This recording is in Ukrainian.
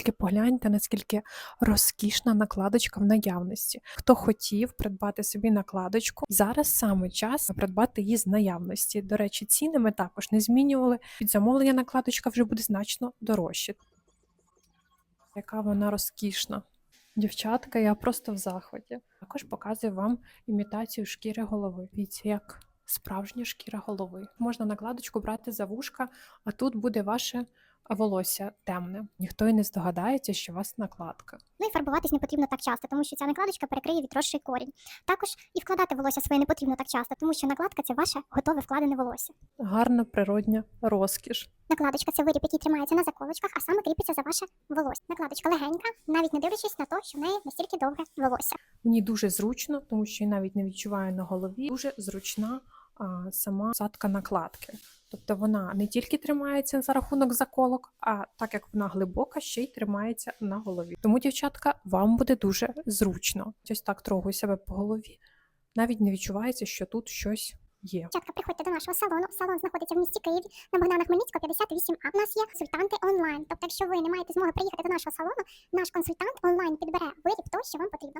Тільки погляньте, наскільки розкішна накладочка в наявності. Хто хотів придбати собі накладочку, зараз саме час придбати її з наявності. До речі, ціни ми також не змінювали. Під замовлення накладочка вже буде значно дорожче. Яка вона розкішна. Дівчатка, я просто в захваті. Також показую вам імітацію шкіри голови. Дивіться, як справжня шкіра голови. Можна накладочку брати за вушка, а тут буде ваше волосся темне. Ніхто і не здогадається, що у вас накладка. Ну і фарбуватись не потрібно так часто, тому що ця накладочка перекриє відросший корінь. Також і вкладати волосся своє не потрібно так часто, тому що накладка це ваше готове вкладене волосся. Гарна природня розкіш. Накладочка це виріб, який тримається на заколочках, а саме кріпиться за ваше волосся. Накладочка легенька, навіть не дивлячись на те, що в неї настільки довге волосся. Мені дуже зручно, тому що я навіть не відчуваю на голові. Дуже зручна а, сама садка накладки. Тобто вона не тільки тримається за рахунок заколок, а так як вона глибока, ще й тримається на голові. Тому, дівчатка, вам буде дуже зручно. Ось так трогаю себе по голові. Навіть не відчувається, що тут щось є. Дівчатка, приходьте до нашого салону. Салон знаходиться в місті Києві на Богдана Хмельницького 58А. У нас є консультанти онлайн. Тобто, якщо ви не маєте змоги приїхати до нашого салону, наш консультант онлайн підбере виріб того, що вам потрібно.